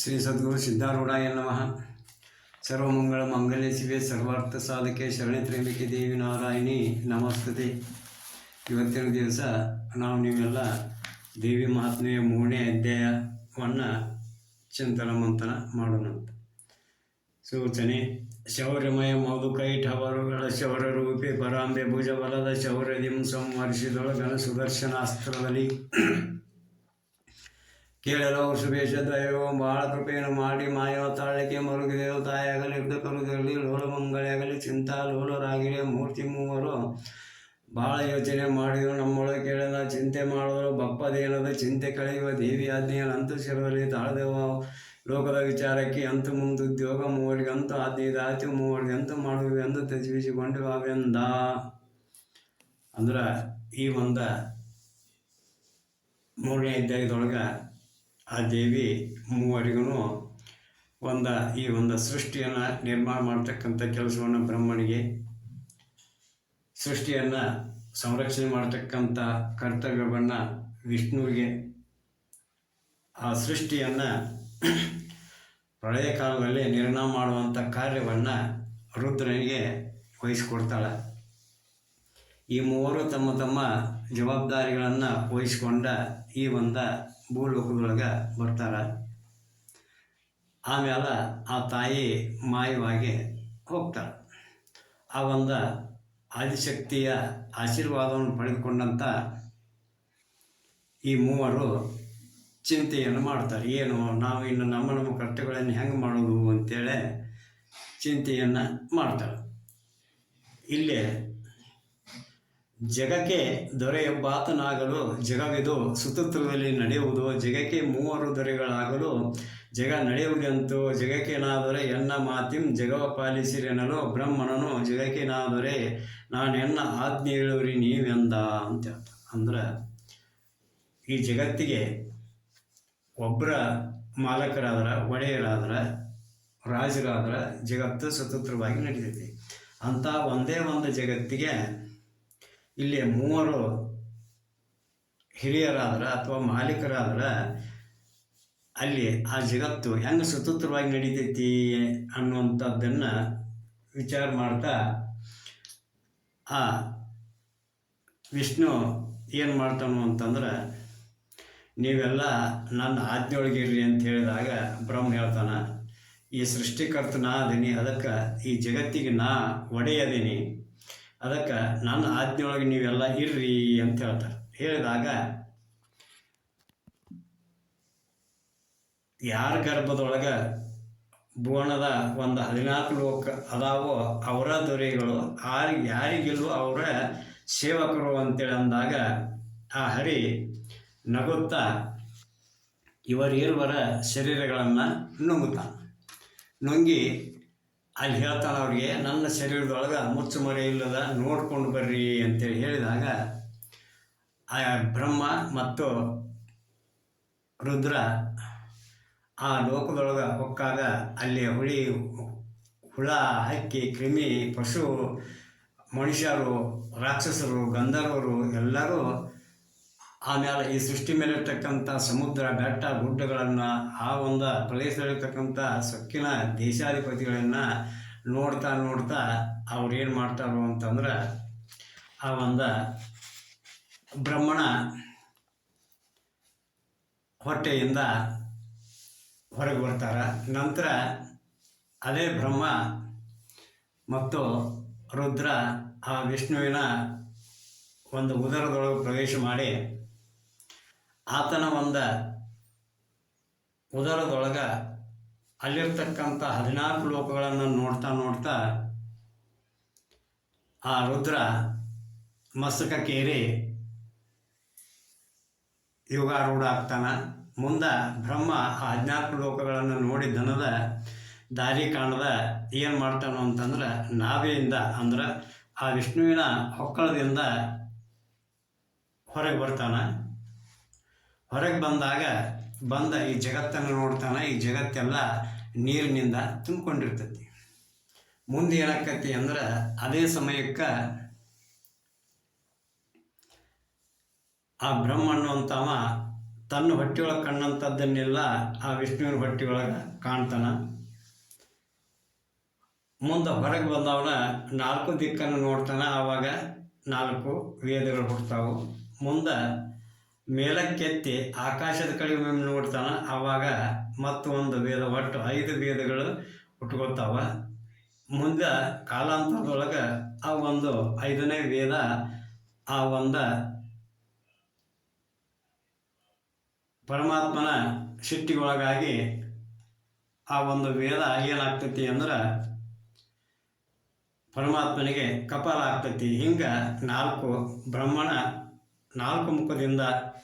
ಶ್ರೀ ಸದ್ಗುರು ಸಿದ್ಧಾರೂಢಾಯ ನಮಃ. ಸರ್ವಮಂಗಳ ಮಂಗಲ್ಯ ಶಿವೆ, ಸರ್ವಾರ್ಥ ಸಾಧಕೆ, ಶರಣಿ ತ್ರ್ಯಂಬಿಕೆ ದೇವಿ ನಾರಾಯಣಿ, ನಮಸ್ತತೆ. ಇವತ್ತಿನ ದಿವಸ ನಾವು ನೀವೆಲ್ಲ ದೇವಿ ಮಹಾತ್ಮೆಯ ಮೂರನೇ ಅಧ್ಯಾಯವನ್ನು ಚಿಂತನ ಮಂಥನ ಮಾಡೋಣ ಸೂಚನೆ, ಶೌರ್ಯಮಯ ಮೌದುಕೈ ಠವರುಗಳ ಶೌರ್ಯ ರೂಪಿ ಪರಾಂಬೆ ಭುಜಬಲದ ಶೌರ್ಯದಿಂ ಸಂವರ್ಷಿದೊಳಗನ ಸುದರ್ಶನಾಸ್ತ್ರದಲ್ಲಿ ಕೇಳಲು ಶುಭೇಶ ದೈವ ಬಾಳ ಕೃಪೆಯನ್ನು ಮಾಡಿ ಮಾಯೋ ತಾಳಿಕೆ ಮರುಗಿದೆವು ತಾಯಾಗಲಿ ಕರುಗಲಿ ಲೋಲಮಂಗಳೆಯಾಗಲಿ ಚಿಂತಾ ಲೋಲರಾಗಿರಲಿ, ಮೂರ್ತಿ ಮೂವರು. ಭಾಳ ಯೋಚನೆ ಮಾಡಿದರು, ನಮ್ಮೊಳಗೆ ಕೇಳಲ್ಲ ಚಿಂತೆ ಮಾಡಿದ್ರು ಬಪ್ಪದೇನದ ಚಿಂತೆ ಕಳೆಯುವ ದೇವಿ ಆಜ್ಞೆಯನ್ನು ಅಂತು ಶಿರದಲ್ಲಿ ತಾಳದೇವ. ಲೋಕದ ವಿಚಾರಕ್ಕೆ ಅಂತು ಮುಂದುದ್ಯೋಗ ಮೂವರಿಗೆ ಅಂತೂ ಆಜ್ಞೆ ದಾತಿ ಮೂವರಿಗೆ ಅಂತು ಮಾಡುವೆ ಎಂದು ತಜ್ವಿಸಿಕೊಂಡು ಅವೆಂದ. ಅಂದ್ರೆ ಈ ಒಂದು ಮೂರನೇ ಅಧ್ಯಾಯದೊಳಗೆ ಆ ದೇವಿ ಮೂವರಿಗೂ ಒಂದು, ಈ ಒಂದು ಸೃಷ್ಟಿಯನ್ನು ನಿರ್ಮಾಣ ಮಾಡ್ತಕ್ಕಂಥ ಕೆಲಸವನ್ನು ಬ್ರಹ್ಮನಿಗೆ, ಸೃಷ್ಟಿಯನ್ನು ಸಂರಕ್ಷಣೆ ಮಾಡ್ತಕ್ಕಂಥ ಕರ್ತವ್ಯವನ್ನು ವಿಷ್ಣುವಿಗೆ, ಆ ಸೃಷ್ಟಿಯನ್ನು ಪ್ರಳಯ ಕಾಲದಲ್ಲಿ ನಿರ್ಣಯ ಮಾಡುವಂಥ ಕಾರ್ಯವನ್ನು ರುದ್ರನಿಗೆ ವಹಿಸಿಕೊಡ್ತಾಳೆ. ಈ ಮೂವರು ತಮ್ಮ ತಮ್ಮ ಜವಾಬ್ದಾರಿಗಳನ್ನು ವಹಿಸಿಕೊಂಡ ಈ ಒಂದು ಭೂಲೋಕದೊಳಗೆ ಬರ್ತಾರೆ. ಆಮೇಲೆ ಆ ತಾಯಿ ಮಾಯವಾಗಿ ಹೋಗ್ತಾಳೆ. ಆ ಒಂದು ಆದಿಶಕ್ತಿಯ ಆಶೀರ್ವಾದವನ್ನು ಪಡೆದುಕೊಂಡಂಥ ಈ ಮೂವರು ಚಿಂತೆಯನ್ನು ಮಾಡ್ತಾರೆ. ಏನು, ನಾವು ಇನ್ನು ನಮ್ಮ ನಮ್ಮ ಕರ್ತವ್ಯಗಳನ್ನು ಹೆಂಗೆ ಮಾಡೋದು ಅಂತೇಳಿ ಚಿಂತೆಯನ್ನು ಮಾಡ್ತಾರೆ ಇಲ್ಲಿ ಜಗಕ್ಕೆ ದೊರೆಯೊಬ್ಬಾತನಾಗಲು, ಜಗವಿದು ಸುತುತ್ರದಲ್ಲಿ ನಡೆಯುವುದು, ಜಗಕ್ಕೆ ಮೂವರು ದೊರೆಗಳಾಗಲು, ಜಗ ನಡೆಯುವುದಂತೂ ಜಗಕ್ಕೇನಾದರೆ ಎನ್ನ ಮಾತಿಂ, ಜಗವ ಪಾಲಿಸಿರೆನಲು ಬ್ರಹ್ಮನನು ಜಗಕ್ಕೇನಾದರೆ ಎನ್ನ ಆಜ್ಞೆ ಹೇಳುವರಿ ನೀವೆಂದ ಅಂತ ಅಂದ್ರೆ ಈ ಜಗತ್ತಿಗೆ ಒಬ್ಬರ ಮಾಲಕರಾದ್ರೆ, ಒಡೆಯರಾದ್ರೆ, ರಾಜರಾದ್ರೆ ಜಗತ್ತು ಸ್ವತಂತ್ರವಾಗಿ ನಡೀತೈತಿ ಅಂಥ ಒಂದೇ ಒಂದು ಜಗತ್ತಿಗೆ ಇಲ್ಲಿ ಮೂವರು ಹಿರಿಯರಾದ್ರೆ ಅಥವಾ ಮಾಲೀಕರಾದ್ರೆ ಅಲ್ಲಿ ಆ ಜಗತ್ತು ಹೆಂಗೆ ಸ್ವತಂತ್ರವಾಗಿ ನಡೀತೈತಿ ಅನ್ನುವಂಥದ್ದನ್ನು ವಿಚಾರ ಮಾಡ್ತಾ ಆ ವಿಷ್ಣು ಏನು ಮಾಡ್ತಾನು ಅಂತಂದ್ರೆ, ನೀವೆಲ್ಲ ನನ್ನ ಆಜ್ಞೆಯೊಳಗಿರ್ರಿ ಅಂತ ಹೇಳಿದಾಗ ಬ್ರಹ್ಮ ಹೇಳ್ತಾನೆ, ಈ ಸೃಷ್ಟಿಕರ್ತ ನಾ ಅದೀನಿ ಅದಕ್ಕೆ ಈ ಜಗತ್ತಿಗೆ ನಾ ಒಡೆಯದೀನಿ. ಅದಕ್ಕೆ ನನ್ನ ಆಜ್ಞೆಯೊಳಗೆ ನೀವೆಲ್ಲ ಇರ್ರಿ ಅಂತ ಹೇಳ್ತಾರೆ. ಹೇಳಿದಾಗ, ಯಾರ ಗರ್ಭದೊಳಗೆ ಭುವನದ ಒಂದು ಹದಿನಾಲ್ಕು ಲೋಕ ಅದಾವೋ ಅವರ ದೊರೆಗಳು, ಆರ್ ಯಾರಿಗಿಲ್ವೋ ಅವರ ಸೇವಕರು ಅಂತೇಳಿ ಅಂದಾಗ, ಆ ಹರಿ ನಗುತ್ತಾ ಇವರಿರುವರ ಶರೀರಗಳನ್ನು ನುಂಗುತ್ತಾನೆ. ನುಂಗಿ ಅಲ್ಲಿ ಹೇಳ್ತಾನೆ ಅವ್ರಿಗೆ, ನನ್ನ ಶರೀರದೊಳಗೆ ಮುಚ್ಚು ಮರೆ ಇಲ್ಲದ ನೋಡ್ಕೊಂಡು ಬರ್ರಿ ಅಂತೇಳಿ ಹೇಳಿದಾಗ, ಆ ಬ್ರಹ್ಮ ಮತ್ತು ರುದ್ರ ಆ ಲೋಕದೊಳಗೆ ಹೊಕ್ಕಾಗ ಅಲ್ಲಿ ಹುಳಿ, ಹುಳ ಹಕ್ಕಿ, ಕ್ರಿಮಿ, ಪಶು, ಮನುಷ್ಯರು, ರಾಕ್ಷಸರು, ಗಂಧರ್ವರು ಎಲ್ಲರೂ ಆಮೇಲೆ ಈ ಸೃಷ್ಟಿ ಮೇಲೆ ಇರ್ತಕ್ಕಂಥ ಸಮುದ್ರ, ಬೆಟ್ಟ, ಗುಡ್ಡಗಳನ್ನು ಆ ಒಂದು ಪ್ರದೇಶದಲ್ಲಿರ್ತಕ್ಕಂಥ ಸೊಕ್ಕಿನ ದೇಶಾಧಿಪತಿಗಳನ್ನು ನೋಡ್ತಾ ನೋಡ್ತಾ ಅವ್ರು ಏನು ಮಾಡ್ತಾರೋ ಅಂತಂದ್ರೆ ಆ ಒಂದು ಬ್ರಹ್ಮಣ ಹೊಟ್ಟೆಯಿಂದ ಹೊರಗೆ ಬರ್ತಾರೆ. ನಂತರ ಅದೇ ಬ್ರಹ್ಮ ಮತ್ತು ರುದ್ರ ಆ ವಿಷ್ಣುವಿನ ಒಂದು ಉದರದೊಳಗೆ ಪ್ರವೇಶ ಮಾಡಿ ಆತನ ಒಂದು ಉದರದೊಳಗೆ ಅಲ್ಲಿರ್ತಕ್ಕಂಥ ಹದಿನಾಲ್ಕು ಲೋಕಗಳನ್ನು ನೋಡ್ತಾ ನೋಡ್ತಾ ಆ ರುದ್ರ ಮಸ್ತಕಕ್ಕೇರಿ ಯೋಗಾರೂಢ ಆಗ್ತಾನೆ. ಮುಂದೆ ಬ್ರಹ್ಮ ಆ ಹದಿನಾಲ್ಕು ಲೋಕಗಳನ್ನು ನೋಡಿ ದನದ ದಾರಿ ಕಾಣದ ಏನು ಮಾಡ್ತಾನೋ ಅಂತಂದ್ರೆ ನಾವೆಯಿಂದ ಅಂದ್ರೆ ಆ ವಿಷ್ಣುವಿನ ಹೊಕ್ಕಳದಿಂದ ಹೊರಗೆ ಬರ್ತಾನೆ. ಹೊರಗೆ ಬಂದಾಗ ಬಂದ ಈ ಜಗತ್ತನ್ನು ನೋಡ್ತಾನೆ, ಈ ಜಗತ್ತೆಲ್ಲ ನೀರಿನಿಂದ ತುಂಬಿಕೊಂಡಿರ್ತೈತಿ. ಮುಂದೆ ಏನಾಕತಿ ಅಂದ್ರೆ ಅದೇ ಸಮಯಕ್ಕೆ ಆ ಬ್ರಹ್ಮ ಅನ್ನುವಂಥವ ತನ್ನ ಹೊಟ್ಟೆಯೊಳಗೆ ಕಣ್ಣಂಥದ್ದನ್ನೆಲ್ಲ ಆ ವಿಷ್ಣುವಿನ ಹೊಟ್ಟೆಯೊಳಗೆ ಕಾಣ್ತಾನ. ಮುಂದೆ ಹೊರಗೆ ಬಂದವನ ನಾಲ್ಕು ದಿಕ್ಕನ್ನು ನೋಡ್ತಾನೆ, ಆವಾಗ ನಾಲ್ಕು ವೇದಗಳು ಹುಡ್ತಾವು ಮುಂದೆ ಮೇಲಕ್ಕೆತ್ತಿ ಆಕಾಶದ ಕಡೆ ಒಮ್ಮೆ ನೋಡ್ತಾನ ಆವಾಗ ಮತ್ತೊಂದು ವೇದ, ಒಟ್ಟು ಐದು ವೇದಗಳು ಹುಟ್ಕೋತಾವ ಮುಂದೆ ಕಾಲಾಂತರದೊಳಗೆ ಆ ಒಂದು ಐದನೇ ವೇದ, ಆ ಒಂದು ಪರಮಾತ್ಮನ ಸಿಟ್ಟಿಗೊಳಗಾಗಿ ಆ ಒಂದು ವೇದ ಏನಾಗ್ತೈತಿ ಅಂದ್ರೆ ಪರಮಾತ್ಮನಿಗೆ ಕಪಾಲ ಆಗ್ತೈತಿ. ಹಿಂಗೆ ನಾಲ್ಕು ಬ್ರಹ್ಮಣ ನಾಲ್ಕು ಮುಖದಿಂದ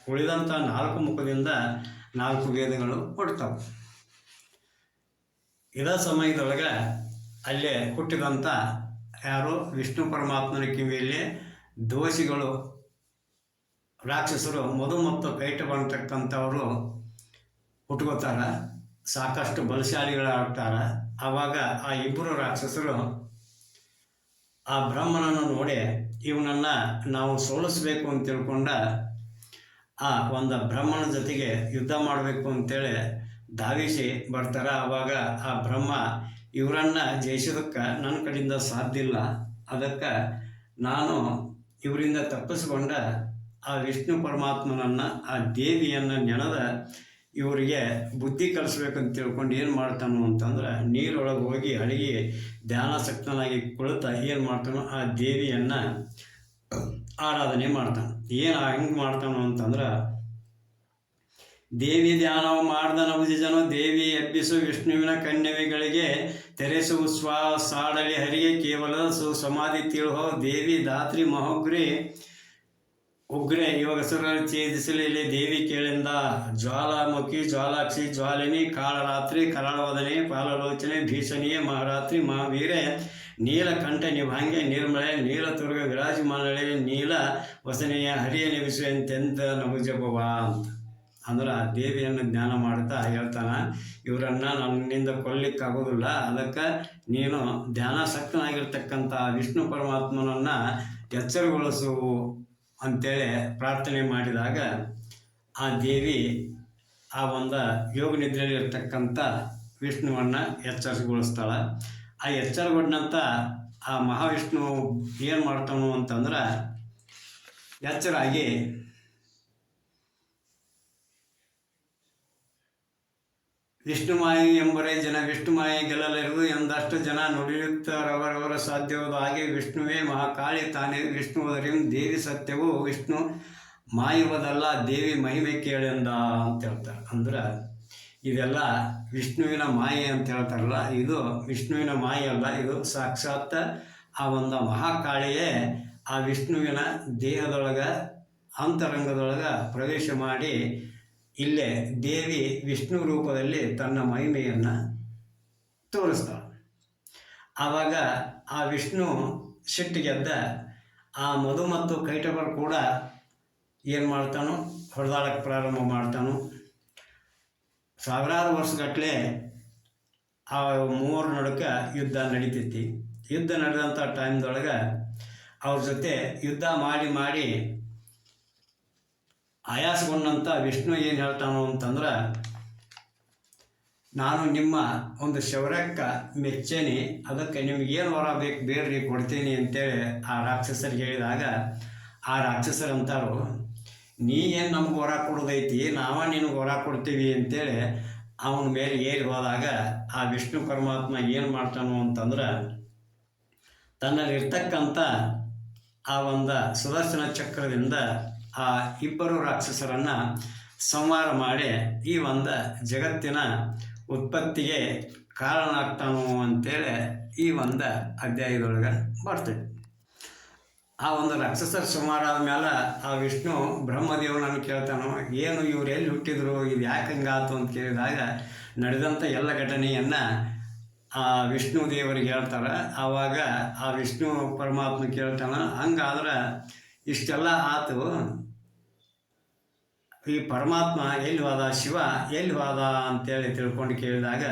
ಉಳಿದಂಥ ನಾಲ್ಕು ಮುಖದಿಂದ ನಾಲ್ಕು ವೇದಗಳು ಹುಡ್ತಾವೆ ಇದೇ ಸಮಯದೊಳಗೆ ಅಲ್ಲೇ ಹುಟ್ಟಿದಂಥ ಯಾರು? ವಿಷ್ಣು ಪರಮಾತ್ಮನ ಕಿವಿಯಲ್ಲಿ ದೋಷಿಗಳು, ರಾಕ್ಷಸರು, ಮಧು ಮತ್ತು ಕೈಟ ಬಂತಕ್ಕಂಥವರು ಹುಟ್ಕೋತಾರ, ಸಾಕಷ್ಟು ಬಲಶಾಲಿಗಳಾಗ್ತಾರ. ಆವಾಗ ಆ ಇಬ್ಬರು ರಾಕ್ಷಸರು ಆ ಬ್ರಹ್ಮನನ್ನು ನೋಡಿ ಇವನನ್ನು ನಾವು ಸೋಲಿಸ್ಬೇಕು ಅಂತ ತಿಳ್ಕೊಂಡ ಆ ಒಂದು ಬ್ರಹ್ಮನ ಜೊತೆಗೆ ಯುದ್ಧ ಮಾಡಬೇಕು ಅಂತೇಳಿ ಧಾವಿಸಿ ಬರ್ತಾರ. ಆವಾಗ ಆ ಬ್ರಹ್ಮ, ಇವರನ್ನು ಜಯಿಸೋದಕ್ಕೆ ನನ್ನ ಕಡೆಯಿಂದ ಸಾಧ್ಯ ಇಲ್ಲ. ಅದಕ್ಕೆ ನಾನು ಇವರಿಂದ ತಪ್ಪಿಸ್ಕೊಂಡ ಆ ವಿಷ್ಣು ಪರಮಾತ್ಮನನ್ನು, ಆ ದೇವಿಯನ್ನು ನೆನೆದ ಇವರಿಗೆ ಬುದ್ಧಿ ಕಲಿಸ್ಬೇಕಂತ ತಿಳ್ಕೊಂಡು ಏನು ಮಾಡ್ತಾನು ಅಂತಂದ್ರೆ ನೀರೊಳಗೆ ಹೋಗಿ ಅಡಿಗೆ ಧ್ಯಾನಾಸಕ್ತನಾಗಿ ಕುಳಿತ ಏನು ಮಾಡ್ತಾನೋ ಆ ದೇವಿಯನ್ನು ಆರಾಧನೆ ಮಾಡ್ತಾನೆ. ಏನು ಹೆಂಗೆ ಮಾಡ್ತಾನೋ ಅಂತಂದ್ರೆ ದೇವಿ ಧ್ಯಾನವು ಮಾಡ್ದ ಜನ, ದೇವಿ ಎಬ್ಬಿಸು ವಿಷ್ಣುವಿನ ಕನ್ಯವಿಗಳಿಗೆ ತೆರೆಸು ಸ್ವ ಸಾಡಲಿ ಹರಿಗೆ ಕೇವಲ ಸು ಸಮಾಧಿ ತಿಳುಹೋ ದೇವಿ ಧಾತ್ರಿ ಮಹೋಗ್ರಿ ಉಗ್ರೆ, ಇವಾಗ ಸುರ ಛೇದಿಸಲಿ ದೇವಿ ಕೇಳಿಂದ ಜ್ವಾಲಾಮುಖಿ ಜ್ವಾಲಾಕ್ಷಿ, ಜ್ವಾಲಿನಿ, ಕಾಳರಾತ್ರಿ, ಕರಾಳವದನೆ, ಪಾಲಲೋಚನೆ, ಭೀಷಣಿಯೇ, ಮಹಾರಾತ್ರಿ ಮಹಾವೀರೆ ನೀಲಕಂಠ ನಿಭಾಂಗೆ, ನಿರ್ಮಳೆ ನೀಲ ತುರ್ಗ ವಿರಾಜಮಾನಳೆ, ನೀಲ ವಸನೆಯ ಹರಿಯ ನಿವಿಸುವಂತೆಂತ ಜಪವ ಅಂತ. ಅಂದ್ರೆ ಆ ದೇವಿಯನ್ನು ಜ್ಞಾನ ಮಾಡ್ತಾ ಹೇಳ್ತಾನ, ಇವರನ್ನು ನನ್ನಿಂದ ಕೊಲ್ಲಿಕ್ಕಾಗೋದಿಲ್ಲ, ಅದಕ್ಕೆ ನೀನು ಧ್ಯಾನಾಸಕ್ತನಾಗಿರ್ತಕ್ಕಂಥ ವಿಷ್ಣು ಪರಮಾತ್ಮನನ್ನು ಎಚ್ಚರಗೊಳಿಸು ಅಂತೇಳಿ ಪ್ರಾರ್ಥನೆ ಮಾಡಿದಾಗ ಆ ದೇವಿ ಆ ಒಂದು ಯೋಗ ನಿದ್ರೆಯಲ್ಲಿ ಇರ್ತಕ್ಕಂಥ ವಿಷ್ಣುವನ್ನು ಎಚ್ಚರಿಸಿಗೊಳಿಸ್ತಾಳೆ. ಆ ಎಚ್ಚರಗೊಂಡಂಥ ಆ ಮಹಾವಿಷ್ಣು ಏನು ಮಾಡ್ತಾನು ಅಂತಂದ್ರೆ ಎಚ್ಚರಾಗಿ ವಿಷ್ಣುಮಾಯಿ ಎಂಬರೇ ಜನ ವಿಷ್ಣುಮಾಯಿ ಗೆಲ್ಲಲಿರುವುದು ಎಂದಷ್ಟು ಜನ ನುಡಿಯುತ್ತಾರವರವರ ಸಾಧ್ಯವಾದ ಹಾಗೆ ವಿಷ್ಣುವೇ ಮಹಾಕಾಳಿ ತಾನೇ. ವಿಷ್ಣುವದರಿಂ ದೇವಿ ಸತ್ಯವು, ವಿಷ್ಣು ಮಾಯುವುದಲ್ಲ, ದೇವಿ ಮಹಿಮೆ ಕೇಳೆಂದ ಅಂತ ಹೇಳ್ತಾರೆ. ಅಂದ್ರೆ ಇದೆಲ್ಲ ವಿಷ್ಣುವಿನ ಮಾಯೆ ಅಂತ ಹೇಳ್ತಾರಲ್ಲ, ಇದು ವಿಷ್ಣುವಿನ ಮಾಯೆ ಅಲ್ಲ, ಇದು ಸಾಕ್ಷಾತ್ ಆ ಒಂದು ಮಹಾಕಾಳಿಯೇ ಆ ವಿಷ್ಣುವಿನ ದೇಹದೊಳಗೆ, ಅಂತರಂಗದೊಳಗೆ ಪ್ರವೇಶ ಮಾಡಿ ಇಲ್ಲೇ ದೇವಿ ವಿಷ್ಣು ರೂಪದಲ್ಲಿ ತನ್ನ ಮಹಿಮೆಯನ್ನು ತೋರಿಸ್ತಾಳೆ. ಆವಾಗ ಆ ವಿಷ್ಣು ಸಿಟ್ಟಿಗೆದ್ದ ಆ ಮಧು ಮತ್ತು ಕೈಟಬರ್ ಕೂಡ ಏನು ಮಾಡ್ತಾನೋ ಹೊಡೆದಾಡಕ್ಕೆ ಪ್ರಾರಂಭ ಮಾಡ್ತಾನೋ. ಸಾವಿರಾರು ವರ್ಷಗಟ್ಟಲೆ ಆ ಮೂವರ ನಡುಕ ಯುದ್ಧ ನಡೀತೈತಿ. ಯುದ್ಧ ನಡೆದಂಥ ಟೈಮ್ದೊಳಗೆ ಅವ್ರ ಜೊತೆ ಯುದ್ಧ ಮಾಡಿ ಮಾಡಿ ಆಯಾಸಗೊಂಡಂಥ ವಿಷ್ಣು ಏನು ಹೇಳ್ತಾನೋ ಅಂತಂದ್ರೆ, ನಾನು ನಿಮ್ಮ ಒಂದು ಶೌರ್ಯಕ್ಕೆ ಮೆಚ್ಚೇನೆ, ಅದಕ್ಕೆ ನಿಮ್ಗೇನು ವರ ಬೇಕು ಬೇಡ್ರಿ, ಕೊಡ್ತೀನಿ ಅಂತೇಳಿ ಆ ರಾಕ್ಷಸರಿಗೆ ಹೇಳಿದಾಗ, ಆ ರಾಕ್ಷಸರು ಅಂತಾರು ನೀ ಏನು ನಮ್ಗೆ ವರ ಕೊಡೋದೈತಿ? ನಾವ ನಿನಗೆ ವರ ಕೊಡ್ತೀವಿ ಅಂತೇಳಿ ಅವನ ಮೇಲೆ ಏರಿ ಹೋದಾಗ, ಆ ವಿಷ್ಣು ಪರಮಾತ್ಮ ಏನು ಮಾಡ್ತಾನೋ ಅಂತಂದ್ರೆ ತನ್ನಲ್ಲಿರ್ತಕ್ಕಂಥ ಆ ಒಂದು ಸುದರ್ಶನ ಚಕ್ರದಿಂದ ಆ ಇಬ್ಬರು ರಾಕ್ಷಸರನ್ನು ಸಂಹಾರ ಮಾಡಿ ಈ ಒಂದು ಜಗತ್ತಿನ ಉತ್ಪತ್ತಿಗೆ ಕಾರಣ ಆಗ್ತಾನು ಅಂತೇಳಿ ಈ ಒಂದು ಅಧ್ಯಾಯದೊಳಗೆ ಬರ್ತೈತಿ ಆ ಒಂದು ರಾಕ್ಷಸರ ಸಂಹಾರ ಆದಮೇಲೆ ಆ ವಿಷ್ಣು ಬ್ರಹ್ಮದೇವನನ್ನು ಕೇಳ್ತಾನೋ, ಏನು ಇವ್ರು ಎಲ್ಲಿ ಹುಟ್ಟಿದ್ರು, ಇದು ಯಾಕೆ ಹಂಗಾತು ಅಂತ ಕೇಳಿದಾಗ ನಡೆದಂಥ ಎಲ್ಲ ಘಟನೆಯನ್ನು ಆ ವಿಷ್ಣು ದೇವರಿಗೆ ಹೇಳ್ತಾರೆ. ಆವಾಗ ಆ ವಿಷ್ಣು ಪರಮಾತ್ಮ ಕೇಳ್ತಾನ, ಹಂಗಾದ್ರೆ ಇಷ್ಟೆಲ್ಲ ಆತು ಈ ಪರಮಾತ್ಮ ಎಲ್ಲಿ ಹೋದ, ಶಿವ ಎಲ್ಲಿ ಹೋದ ಅಂತೇಳಿ ತಿಳ್ಕೊಂಡು ಕೇಳಿದಾಗ,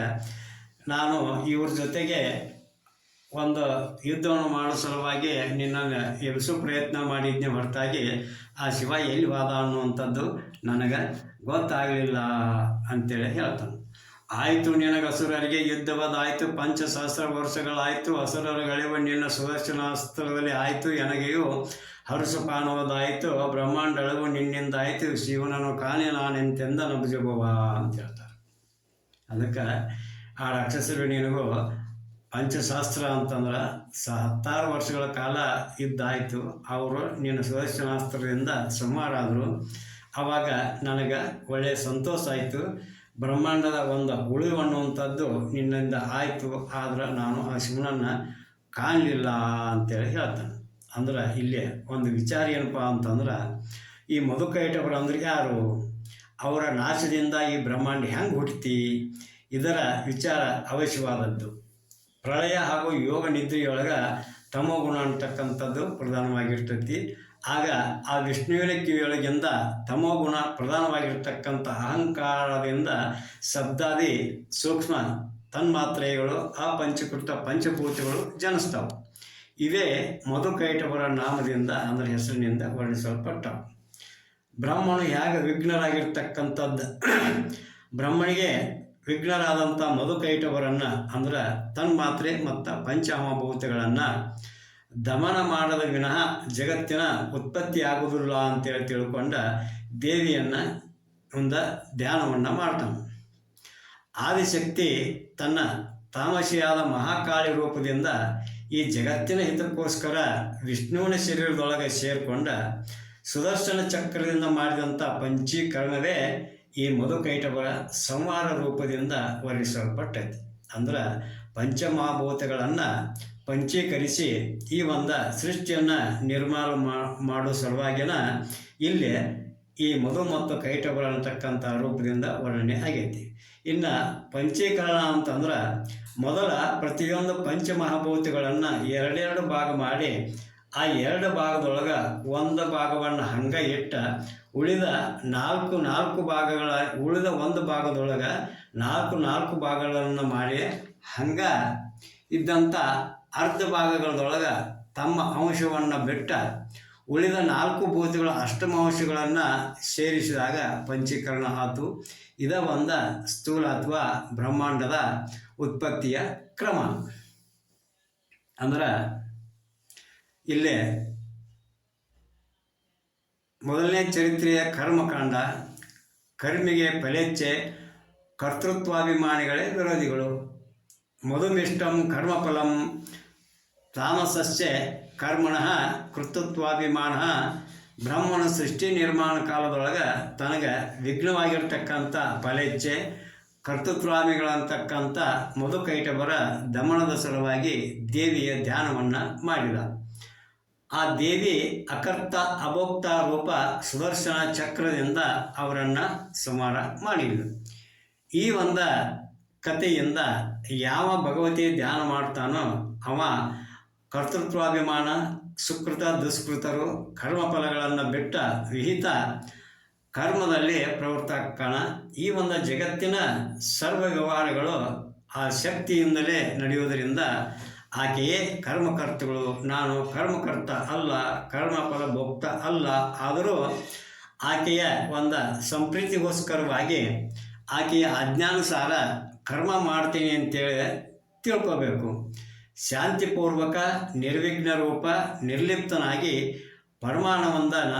ನಾನು ಇವ್ರ ಜೊತೆಗೆ ಒಂದು ಯುದ್ಧವನ್ನು ಮಾಡೋ ಸಲುವಾಗಿ ನಿನ್ನನ್ನು ಎಬ್ಸು ಪ್ರಯತ್ನ ಮಾಡಿದ್ನೆ ಹೊರತಾಗಿ, ಆ ಶಿವ ಎಲ್ಲಿ ಹೋದ ಅನ್ನುವಂಥದ್ದು ನನಗೆ ಗೊತ್ತಾಗಲಿಲ್ಲ ಅಂತೇಳಿ ಹೇಳ್ತಾನೆ. ಆಯಿತು ನಿನಗೆ ಅಸುರರಿಗೆ ಯುದ್ಧವದಾಯಿತು, ಪಂಚಸಹಸ್ರ ವರ್ಷಗಳಾಯಿತು ಹಸುರರುಗಳಿವ ನಿನ್ನ ಸುದರ್ಶನಾಸ್ತ್ರದಲ್ಲಿ ಆಯಿತು ಎನಗೆಯು ಬ್ರಹ್ಮಾಂಡ ಬ್ರಹ್ಮಾಂಡಳವು ನಿನ್ನಿಂದಾಯಿತು ಶಿವನನ್ನು ಕಾಣೆ ನಾನೆಂತೆಂದ ನಭುಜಗುವ ಅಂತ ಹೇಳ್ತಾರೆ. ಅದಕ್ಕೆ ಆ ರಾಕ್ಷಸರು ನಿನಗೂ ಪಂಚಶಾಸ್ತ್ರ ಅಂತಂದ್ರೆ ಸ ಹತ್ತಾರು ವರ್ಷಗಳ ಕಾಲ ಇದ್ದಾಯಿತು, ಅವರು ನಿನ್ನ ಸುದರ್ಶನಾಸ್ತ್ರದಿಂದ ಸುಮಾರಾದರು ಆವಾಗ ನನಗೆ ಒಳ್ಳೆಯ ಸಂತೋಷ ಆಯಿತು, ಬ್ರಹ್ಮಾಂಡದ ಒಂದು ಉಳಿವು ಅನ್ನುವಂಥದ್ದು ನಿನ್ನಿಂದ ಆಯಿತು, ಆದ್ರೆ ನಾನು ಆ ಶಿವನನ್ನು ಕಾಣಲಿಲ್ಲ ಅಂತೇಳಿ ಹೇಳ್ತಾನೆ. ಅಂದ್ರೆ ಇಲ್ಲಿ ಒಂದು ವಿಚಾರ ಏನಪ್ಪ ಅಂತಂದ್ರೆ, ಈ ಮಧುಕೈಟವರು ಅಂದ್ರೆ ಯಾರು? ಅವರ ನಾಶದಿಂದ ಈ ಬ್ರಹ್ಮಾಂಡ ಹೆಂಗೆ ಹುಟ್ಟಿ ಇದರ ವಿಚಾರ ಅವಶ್ಯವಾದದ್ದು. ಪ್ರಳಯ ಹಾಗೂ ಯೋಗ ನಿದ್ರೆಯೊಳಗೆ ತಮೋಗುಣ ಅಂತಕ್ಕಂಥದ್ದು ಪ್ರಧಾನವಾಗಿರ್ತೈತಿ. ಆಗ ಆ ವಿಷ್ಣುವಿನ ಕಿವಿಯೊಳಗಿಂದ ತಮೋಗುಣ ಪ್ರಧಾನವಾಗಿರ್ತಕ್ಕಂಥ ಅಹಂಕಾರದಿಂದ ಶಬ್ದಾದಿ ಸೂಕ್ಷ್ಮ ತನ್ಮಾತ್ರೆಗಳು ಆ ಪಂಚಕೃತ ಪಂಚಭೂತಗಳು ಜನಿಸ್ತಾವೆ. ಇವೇ ಮಧುಕೈಟವರ ನಾಮದಿಂದ, ಅಂದರೆ ಹೆಸರಿನಿಂದ ವರ್ಣಿಸಲ್ಪಟ್ಟ. ಬ್ರಹ್ಮನು ಹೇಗೆ ವಿಘ್ನರಾಗಿರ್ತಕ್ಕಂಥದ್ದು? ಬ್ರಹ್ಮನಿಗೆ ವಿಘ್ನರಾದಂಥ ಮಧುಕೈಟವರನ್ನು, ಅಂದ್ರೆ ತನ್ಮಾತ್ರೆ ಮತ್ತು ಪಂಚಮಭೂತಗಳನ್ನು ದಮನ ಮಾಡದ ವಿನಃ ಜಗತ್ತಿನ ಉತ್ಪತ್ತಿ ಆಗುವುದಿಲ್ಲ ಅಂತೇಳಿ ತಿಳ್ಕೊಂಡ ದೇವಿಯನ್ನು ಒಂದು ಧ್ಯಾನವನ್ನು ಮಾಡ್ತಾನೆ. ಆದಿಶಕ್ತಿ ತನ್ನ ತಾಮಸಿಯಾದ ಮಹಾಕಾಳಿ ರೂಪದಿಂದ ಈ ಜಗತ್ತಿನ ಹಿತಕ್ಕೋಸ್ಕರ ವಿಷ್ಣುವಿನ ಶರೀರದೊಳಗೆ ಸೇರಿಕೊಂಡ ಸುದರ್ಶನ ಚಕ್ರದಿಂದ ಮಾಡಿದಂಥ ಪಂಚೀಕರಣವೇ ಈ ಮಧುಕೈಟವರ ಸಂಹಾರ ರೂಪದಿಂದ ವರ್ಣಿಸಲ್ಪಟ್ಟೈತಿ. ಅಂದ್ರೆ ಪಂಚಮಹಾಭೂತಗಳನ್ನು ಪಂಚೀಕರಿಸಿ ಈ ಒಂದು ಸೃಷ್ಟಿಯನ್ನು ನಿರ್ಮಾಣ ಮಾಡೋ ಸಲುವಾಗಿನ ಇಲ್ಲಿ ಈ ಮಧು ಮತ್ತು ಕೈಟಗಳು ಅಂತಕ್ಕಂಥ ರೂಪದಿಂದ ವರ್ಣನೆ ಆಗೈತಿ. ಇನ್ನು ಪಂಚೀಕರಣ ಅಂತಂದ್ರೆ ಮೊದಲ ಪ್ರತಿಯೊಂದು ಪಂಚಮಹಾಭೂತಿಗಳನ್ನು ಎರಡೆರಡು ಭಾಗ ಮಾಡಿ, ಆ ಎರಡು ಭಾಗದೊಳಗೆ ಒಂದು ಭಾಗವನ್ನು ಹಂಗೆ ಇಟ್ಟ, ಉಳಿದ ನಾಲ್ಕು ನಾಲ್ಕು ಭಾಗಗಳ, ಉಳಿದ ಒಂದು ಭಾಗದೊಳಗೆ ನಾಲ್ಕು ನಾಲ್ಕು ಭಾಗಗಳನ್ನು ಮಾಡಿ ಹಂಗೆ ಇದ್ದಂಥ ಅರ್ಧ ಭಾಗಗಳದೊಳಗೆ ತಮ್ಮ ಅಂಶವನ್ನು ಬಿಟ್ಟ ಉಳಿದ ನಾಲ್ಕು ಭೂತಗಳ ಅಷ್ಟಮಾಂಶಗಳನ್ನು ಸೇರಿಸಿದಾಗ ಪಂಚೀಕರಣ ಆತು. ಇದ ಒಂದು ಸ್ಥೂಲ ಅಥವಾ ಬ್ರಹ್ಮಾಂಡದ ಉತ್ಪತ್ತಿಯ ಕ್ರಮ. ಅಂದ್ರೆ ಇಲ್ಲೇ ಮೊದಲನೇ ಚರಿತ್ರೆಯ ಕರ್ಮಕಾಂಡ, ಕರ್ಮಿಗೆ ಫಲೇಚ್ಛೆ ಕರ್ತೃತ್ವಾಭಿಮಾನಿಗಳೇ ವಿರೋಧಿಗಳು. ಮಧುಮಿಷ್ಟಂ ಕರ್ಮಫಲಂ ತಾಮಸಸ್ಯ ಕರ್ಮಣಃ ಕೃತತ್ವಾಭಿಮಾನ ಬ್ರಹ್ಮನ ಸೃಷ್ಟಿ ನಿರ್ಮಾಣ ಕಾಲದೊಳಗೆ ತನಗೆ ವಿಘ್ನವಾಗಿರ್ತಕ್ಕಂಥ ಫಲೇಚ್ಛೆ ಕರ್ತೃತ್ವಾಭಿಗಳಂತಕ್ಕಂಥ ಮಧುಕೈಟಬರ ದಮನದ ಸಲುವಾಗಿ ದೇವಿಯ ಧ್ಯಾನವನ್ನು ಮಾಡಿದ. ಆ ದೇವಿ ಅಕರ್ತ ಅಭೋಕ್ತ ರೂಪ ಸುದರ್ಶನ ಚಕ್ರದಿಂದ ಅವರನ್ನು ಸುಮಾರ ಮಾಡಿದ್ಲು ಈ ಒಂದು ಕಥೆಯಿಂದ ಯಾವ ಭಗವತಿ ಧ್ಯಾನ ಮಾಡ್ತಾನೋ ಅವ ಕರ್ತೃತ್ವಾಭಿಮಾನ, ಸುಕೃತ, ದುಷ್ಕೃತರು, ಕರ್ಮಫಲಗಳನ್ನು ಬಿಟ್ಟ ವಿಹಿತ ಕರ್ಮದಲ್ಲಿ ಪ್ರವೃತ್ತಾಗ್ತಾನ ಈ ಒಂದು ಜಗತ್ತಿನ ಸರ್ವ ವ್ಯವಹಾರಗಳು ಆ ಶಕ್ತಿಯಿಂದಲೇ ನಡೆಯುವುದರಿಂದ ಆಕೆಯೇ ಕರ್ಮಕರ್ತಗಳು. ನಾನು ಕರ್ಮಕರ್ತ ಅಲ್ಲ ಕರ್ಮಫಲ ಭೋಕ್ತ ಅಲ್ಲ. ಆದರೂ ಆಕೆಯ ಒಂದು ಸಂಪ್ರೀತಿಗೋಸ್ಕರವಾಗಿ ಆಕೆಯ ಅಜ್ಞಾನುಸಾರ ಕರ್ಮ ಮಾಡ್ತೀನಿ ಅಂತೇಳಿ ತಿಳ್ಕೋಬೇಕು. ಶಾಂತಿಪೂರ್ವಕ ನಿರ್ವಿಘ್ನ ರೂಪ ನಿರ್ಲಿಪ್ತನಾಗಿ ಪರಮಾನಂದನ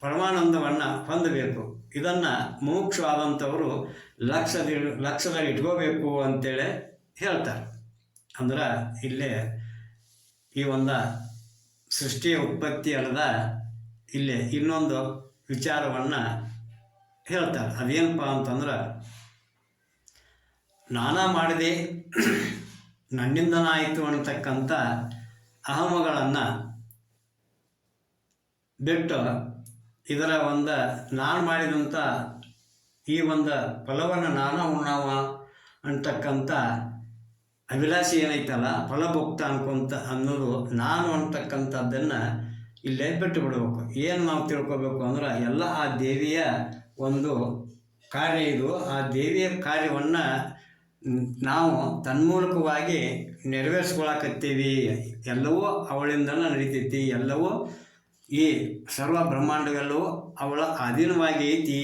ಪರಮಾನಂದವನ್ನು ಹೊಂದಬೇಕು. ಇದನ್ನು ಮುಮುಕ್ಷವಾದಂಥವರು ಲಕ್ಷದ ಲಕ್ಷದಲ್ಲಿ ಇಟ್ಕೋಬೇಕು ಅಂತೇಳಿ ಹೇಳ್ತಾರೆ. ಅಂದ್ರೆ ಇಲ್ಲೇ ಈ ಒಂದು ಸೃಷ್ಟಿಯ ಉತ್ಪತ್ತಿ ಅಲ್ಲದ ಇಲ್ಲಿ ಇನ್ನೊಂದು ವಿಚಾರವನ್ನು ಹೇಳ್ತಾರೆ. ಅದೇನಪ್ಪ ಅಂತಂದ್ರೆ, ನಾನಾ ಮಾಡಿದೆ ನನ್ನಿಂದನಾಯಿತು ಅನ್ನತಕ್ಕಂಥ ಅಹಮಗಳನ್ನು ಬಿಟ್ಟು ಇದರ ಒಂದು ನಾನು ಮಾಡಿದಂಥ ಈ ಒಂದು ಫಲವನ್ನು ನಾನು ಉಣ್ಣವ ಅಂತಕ್ಕಂಥ ಅಭಿಲಾಷೆ ಏನೈತಲ್ಲ, ಫಲಭುಕ್ತ ಅನ್ಕೊಂತ ಅನ್ನೋದು ನಾನು ಅಂತಕ್ಕಂಥದ್ದನ್ನು ಇಲ್ಲೇ ಬಿಟ್ಟು ಬಿಡಬೇಕು. ಏನು ನಾವು ತಿಳ್ಕೊಬೇಕು ಅಂದ್ರೆ ಎಲ್ಲ ಆ ದೇವಿಯ ಒಂದು ಕಾರ್ಯ ಇದು. ಆ ದೇವಿಯ ಕಾರ್ಯವನ್ನು ನಾವು ತನ್ಮೂಲಕವಾಗಿ ನೆರವೇರಿಸ್ಕೊಳಕತ್ತೀವಿ ಎಲ್ಲವೂ ಅವಳಿಂದನೇ ನಡೀತೈತಿ. ಎಲ್ಲವೂ ಈ ಸರ್ವ ಬ್ರಹ್ಮಾಂಡಗಳು ಅವಳ ಅಧೀನವಾಗಿ ಐತಿ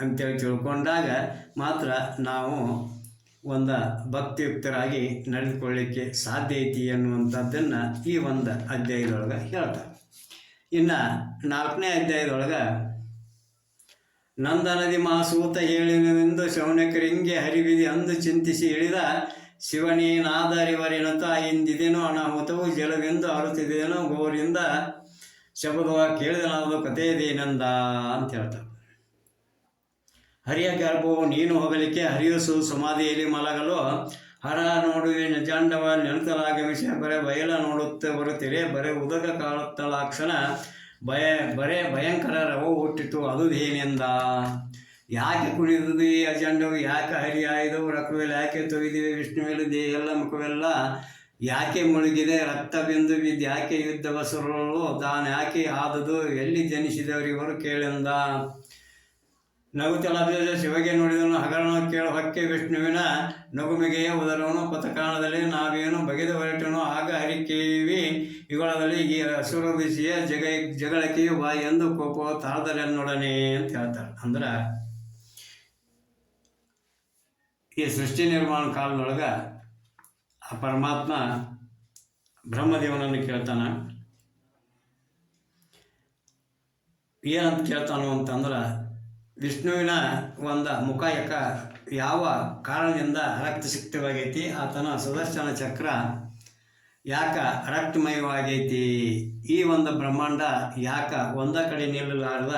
ಅಂತೇಳಿ ತಿಳ್ಕೊಂಡಾಗ ಮಾತ್ರ ನಾವು ಒಂದು ಭಕ್ತಿಯುಕ್ತರಾಗಿ ನಡೆದುಕೊಳ್ಳಿಕ್ಕೆ ಸಾಧ್ಯ ಐತಿ ಅನ್ನುವಂಥದ್ದನ್ನು ಈ ಒಂದು ಅಧ್ಯಾಯದೊಳಗೆ ಹೇಳ್ತಾರೆ. ಇನ್ನು ನಾಲ್ಕನೇ ಅಧ್ಯಾಯದೊಳಗೆ ನಂದನದಿ ಮಾಸೂತ ಹೇಳಿನೆಂದು ಶೌನಕರಿಂಗೆ ಹರಿವಿದೆ ಅಂದು ಚಿಂತಿಸಿ ಇಳಿದ ಶಿವನೇನಾದರಿವರಿನತ ಇಂದಿದೇನೋ ಅನಾಹುತವು ಜಲವೆಂದು ಅರುತ್ತಿದೇನೋ ಗೋರಿಂದ ಶಬ್ದವ ಕೇಳಿದನಾದ ಕಥೆಯದೇನಂದ ಅಂತ ಹೇಳ್ತಾರೆ. ಹರಿಯ ಗರ್ಭವು ನೀನು ಹೋಗಲಿಕ್ಕೆ ಹರಿಯಸು ಸಮಾಧಿಯಲ್ಲಿ ಮಲಗಲು, ಹರ ನೋಡುವೆ, ನಿಜಾಂಡವ ನೆನತಲಾಗಮಿಸಿ, ಬರೆ ಬಯಲ ನೋಡುತ್ತ ಬರುತ್ತಿರೆ, ಬರೆ ಉದಕ ಕಾಳುತ್ತಲಾಕ್ಷಣ ಭಯ, ಬರೇ ಭಯಂಕರ ರವ ಹುಟ್ಟಿತು ಅದು ಏನೆಂದ? ಯಾಕೆ ಕುಣಿದು ಈ ಅಜಂಡವು? ಯಾಕೆ ಹರಿ ಆಯ್ದು ರಕ್ತವೆಲ್ಲ ಯಾಕೆ ತೊಯ್ದಿವೆ? ವಿಷ್ಣುವೆಲ್ಲ ದೇಹ ಎಲ್ಲ ಮುಖವೆಲ್ಲ ಯಾಕೆ ಮುಳುಗಿದೆ? ರಕ್ತ ಬಿಂದು ಬಿದ್ದು ಯಾಕೆ ಯುದ್ಧ ಬಸರು ತಾನು ಯಾಕೆ ಆದದು ಎಲ್ಲಿ ಜನಿಸಿದವರಿವರು ಕೇಳೆಂದ? ನಗುತ್ತಲಾದ ಶಿವಗೆ ನೋಡಿದನು. ಹಗರಣ ಕೇಳು ಹಕ್ಕೆ ವಿಷ್ಣುವಿನ ನಗುಮಿಗೆಯ ಉದರವನು ಪಥಕಾಣದಲ್ಲಿ ನಾವೇನು ಬಗೆದು ಹೊರಟನು, ಆಗ ಹರಿಕೇವಿ ಅಸುರ ಋಷಿಯ ಜಗ ಜಗಳಕ್ಕೆ ಬಾಯಿ ಎಂದು ಕೋಪ ತಾಳ್ದರೆನ್ನೊಡನೆ ಅಂತ ಹೇಳ್ತಾರೆ. ಅಂದ್ರೆ ಈ ಸೃಷ್ಟಿ ನಿರ್ಮಾಣ ಕಾಲದೊಳಗೆ ಆ ಪರಮಾತ್ಮ ಬ್ರಹ್ಮದೇವನನ್ನು ಕೇಳ್ತಾನೆ. ಏನಂತ ಕೇಳ್ತಾನು ಅಂತಂದ್ರೆ, ವಿಷ್ಣುವಿನ ಒಂದು ಮುಖ ಯಾಕ ಯಾವ ಕಾರಣದಿಂದ ರಕ್ತಸಿಕ್ತವಾಗೈತಿ ಆತನ ಸುದರ್ಶನ ಚಕ್ರ ಯಾಕ ರಕ್ತಮಯವಾಗೈತಿ ಈ ಒಂದು ಬ್ರಹ್ಮಾಂಡ ಯಾಕ ಒಂದ ಕಡೆ ನಿಲ್ಲಲಾರ್ದ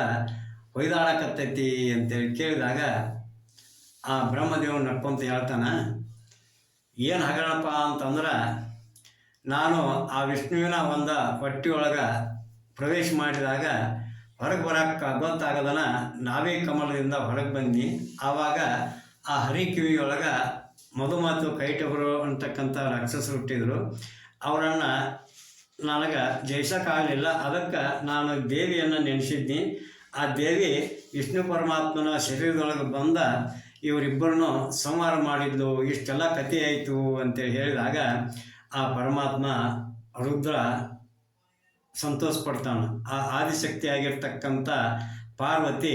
ಒಯ್ದಾಡಕತ್ತೈತಿ ಅಂತೇಳಿ ಕೇಳಿದಾಗ ಆ ಬ್ರಹ್ಮದೇವ್ ನಕ್ಕೊಂತ ಹೇಳ್ತಾನ, ಏನು ಹಗರಣಪ್ಪ ಅಂತಂದ್ರೆ ನಾನು ಆ ವಿಷ್ಣುವಿನ ಒಂದು ಹೊಟ್ಟೆಯೊಳಗೆ ಪ್ರವೇಶ ಮಾಡಿದಾಗ ಹೊರಗೆ ಬರೋಕ್ಕೆ ಗೊತ್ತಾಗದನ ನಾವೇ ಕಮಲದಿಂದ ಹೊರಗೆ ಬಂದಿ ಆವಾಗ ಆ ಹರಿ ಕಿವಿಯೊಳಗೆ ಮಧುಮಾತು ಕೈಟಬರು ಅಂತಕ್ಕಂಥ ರಾಕ್ಷಸರು ಹುಟ್ಟಿದರು. ಅವರನ್ನು ನನಗೆ ಜಯಿಸೋಕ್ಕಾಗಲಿಲ್ಲ ಅದಕ್ಕೆ ನಾನು ದೇವಿಯನ್ನು ನೆನೆಸಿದ್ನಿ. ಆ ದೇವಿ ವಿಷ್ಣು ಪರಮಾತ್ಮನ ಶರೀರದೊಳಗೆ ಬಂದ ಇವರಿಬ್ಬರನ್ನು ಸಂಹಾರ ಮಾಡಿದ್ದು ಇಷ್ಟೆಲ್ಲ ಕಥೆ ಆಯಿತು ಅಂತೇಳಿ ಹೇಳಿದಾಗ ಆ ಪರಮಾತ್ಮ ರುದ್ರ ಸಂತೋಷ ಪಡ್ತಾನೆ ಆ ಆದಿಶಕ್ತಿಯಾಗಿರ್ತಕ್ಕಂಥ ಪಾರ್ವತಿ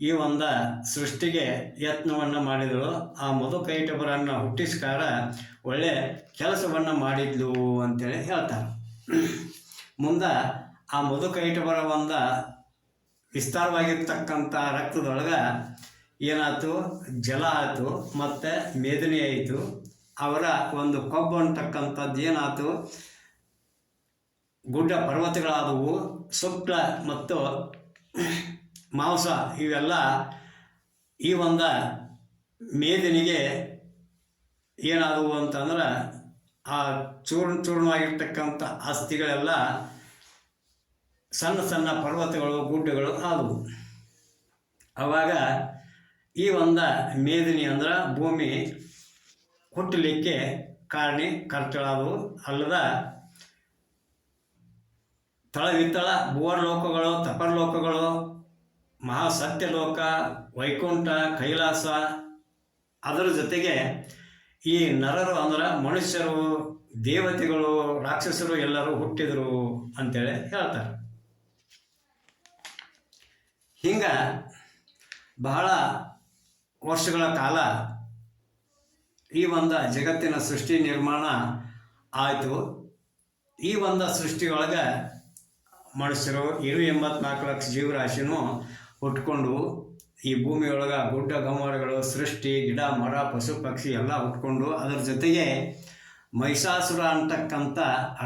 ಈ ಒಂದ ಸೃಷ್ಟಿಗೆ ಯತ್ನವನ್ನು ಮಾಡಿದಳು ಆ ಮಧುಕೈಟಬರನ್ನು ಹುಟ್ಟಿಸ್ಕಾರ ಒಳ್ಳೆ ಕೆಲಸವನ್ನು ಮಾಡಿದ್ಲು ಅಂತೇಳಿ ಹೇಳ್ತಾರೆ. ಮುಂದೆ ಆ ಮಧುಕೈಟಬರ ಒಂದ ವಿಸ್ತಾರವಾಗಿರ್ತಕ್ಕಂಥ ರಕ್ತದೊಳಗೆ ಏನಾಯ್ತು? ಜಲ ಆಯಿತು, ಮತ್ತು ಮೇದನೆ ಆಯಿತು. ಅವರ ಒಂದು ಕೊಬ್ಬು ಅಂತಕ್ಕಂಥದ್ದು ಏನಾಯ್ತು? ಗುಡ್ಡ ಪರ್ವತಗಳಾದವು. ಶುಕ್ಲ ಮತ್ತು ಮಾಂಸ ಇವೆಲ್ಲ ಈ ಒಂದು ಮೇದಿನಿಗೆ ಏನಾದವು ಅಂತಂದ್ರೆ ಆ ಚೂರ್ಣ ಚೂರ್ಣವಾಗಿರ್ತಕ್ಕಂಥ ಆಸ್ತಿಗಳೆಲ್ಲ ಸಣ್ಣ ಸಣ್ಣ ಪರ್ವತಗಳು, ಗುಡ್ಡಗಳು ಆದವು. ಆವಾಗ ಈ ಒಂದು ಮೇದಿನಿ ಅಂದ್ರೆ ಭೂಮಿ ಹುಟ್ಟಲಿಕ್ಕೆ ಕಾರಣಿ, ಕರ್ತಳಾದವು. ಅಲ್ಲದ ತಳವಿತ್ತಳ ತಪರ್ ತಪರ್ಲೋಕಗಳು ಮಹಾಸತ್ಯಲೋಕ, ವೈಕುಂಠ, ಕೈಲಾಸ, ಅದರ ಜೊತೆಗೆ ಈ ನರರು ಅಂದ್ರೆ ಮನುಷ್ಯರು, ದೇವತೆಗಳು, ರಾಕ್ಷಸರು ಎಲ್ಲರೂ ಹುಟ್ಟಿದರು ಅಂತೇಳಿ ಹೇಳ್ತಾರೆ. ಹಿಂಗ ಬಹಳ ವರ್ಷಗಳ ಕಾಲ ಈ ಒಂದು ಜಗತ್ತಿನ ಸೃಷ್ಟಿ ನಿರ್ಮಾಣ ಆಯಿತು. ಈ ಒಂದು ಸೃಷ್ಟಿಯೊಳಗೆ ಮನುಷ್ಯರು ಇರು ಎಂಬತ್ನಾಲ್ಕು ಲಕ್ಷ ಜೀವರಾಶಿನೂ ಹುಟ್ಕೊಂಡು ಈ ಭೂಮಿಯೊಳಗೆ ಗುಡ್ಡ ಗಮರಗಳು ಸೃಷ್ಟಿ, ಗಿಡ, ಮರ, ಪಶು, ಪಕ್ಷಿ ಎಲ್ಲ ಹುಟ್ಕೊಂಡು ಅದರ ಜೊತೆಗೆ ಮಹಿಷಾಸುರ ಅಂತಕ್ಕಂಥ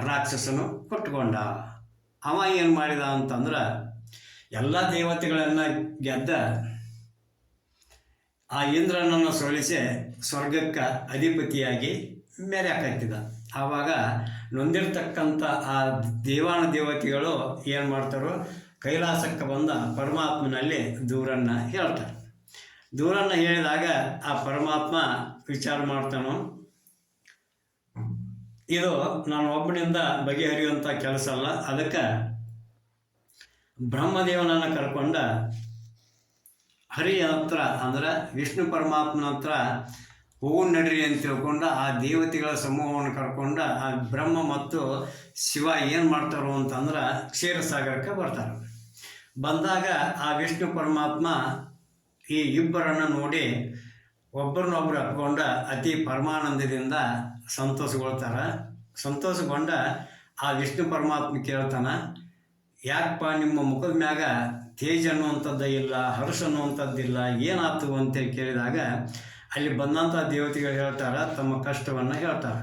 ರಾಕ್ಷಸನು ಹುಟ್ಕೊಂಡ ಅವ ಏನು ಮಾಡಿದ ಅಂತಂದ್ರೆ ಎಲ್ಲ ದೇವತೆಗಳನ್ನು ಗೆದ್ದ ಆ ಇಂದ್ರನನ್ನು ಸೋಲಿಸಿ ಸ್ವರ್ಗಕ್ಕೆ ಅಧಿಪತಿಯಾಗಿ ಮೆರೆಯಾಕತ್ತಿದ. ಆವಾಗ ನೊಂದಿರ್ತಕ್ಕಂಥ ಆ ದೇವಾನ ದೇವತೆಗಳು ಏನು ಮಾಡ್ತಾರೋ ಕೈಲಾಸಕ್ಕೆ ಬಂದ ಪರಮಾತ್ಮನಲ್ಲಿ ದೂರನ್ನು ಹೇಳ್ತಾರೆ. ದೂರನ್ನು ಹೇಳಿದಾಗ ಆ ಪರಮಾತ್ಮ ವಿಚಾರ ಮಾಡ್ತಾನೋ, ಇದು ನಾನು ಒಬ್ಬನಿಂದ ಬಗೆಹರಿಯುವಂಥ ಕೆಲಸ ಅಲ್ಲ, ಅದಕ್ಕೆ ಬ್ರಹ್ಮದೇವನನ್ನು ಕರ್ಕೊಂಡ ಹರಿಯ ಹತ್ರ ಅಂದ್ರೆ ವಿಷ್ಣು ಪರಮಾತ್ಮನ ಹತ್ರ ಹೂವು ನಡ್ರಿ ಅಂತ ತಿಳ್ಕೊಂಡು ಆ ದೇವತೆಗಳ ಸಮೂಹವನ್ನು ಕರ್ಕೊಂಡು ಆ ಬ್ರಹ್ಮ ಮತ್ತು ಶಿವ ಏನು ಮಾಡ್ತಾರೋ ಅಂತಂದ್ರೆ ಕ್ಷೀರಸಾಗರಕ್ಕೆ ಬರ್ತಾರೆ. ಬಂದಾಗ ಆ ವಿಷ್ಣು ಪರಮಾತ್ಮ ಈ ಇಬ್ಬರನ್ನು ನೋಡಿ ಒಬ್ಬರನ್ನೊಬ್ಬರು ಹತ್ಕೊಂಡು ಅತಿ ಪರಮಾನಂದದಿಂದ ಸಂತೋಷಗೊಳ್ತಾರೆ. ಸಂತೋಷಗೊಂಡ ಆ ವಿಷ್ಣು ಪರಮಾತ್ಮ ಕೇಳ್ತಾನ, ಯಾಕಪ್ಪ ನಿಮ್ಮ ಮುಖದ ಮ್ಯಾಗ ತೇಜ್ ಅನ್ನುವಂಥದ್ದು ಇಲ್ಲ, ಹರ್ಷ ಅನ್ನುವಂಥದ್ದಿಲ್ಲ ಏನಾಯ್ತು? ಅಂತೇಳಿ ಕೇಳಿದಾಗ ಅಲ್ಲಿ ಬಂದಂಥ ದೇವತೆಗಳು ಹೇಳ್ತಾರೆ, ತಮ್ಮ ಕಷ್ಟವನ್ನು ಹೇಳ್ತಾರೆ.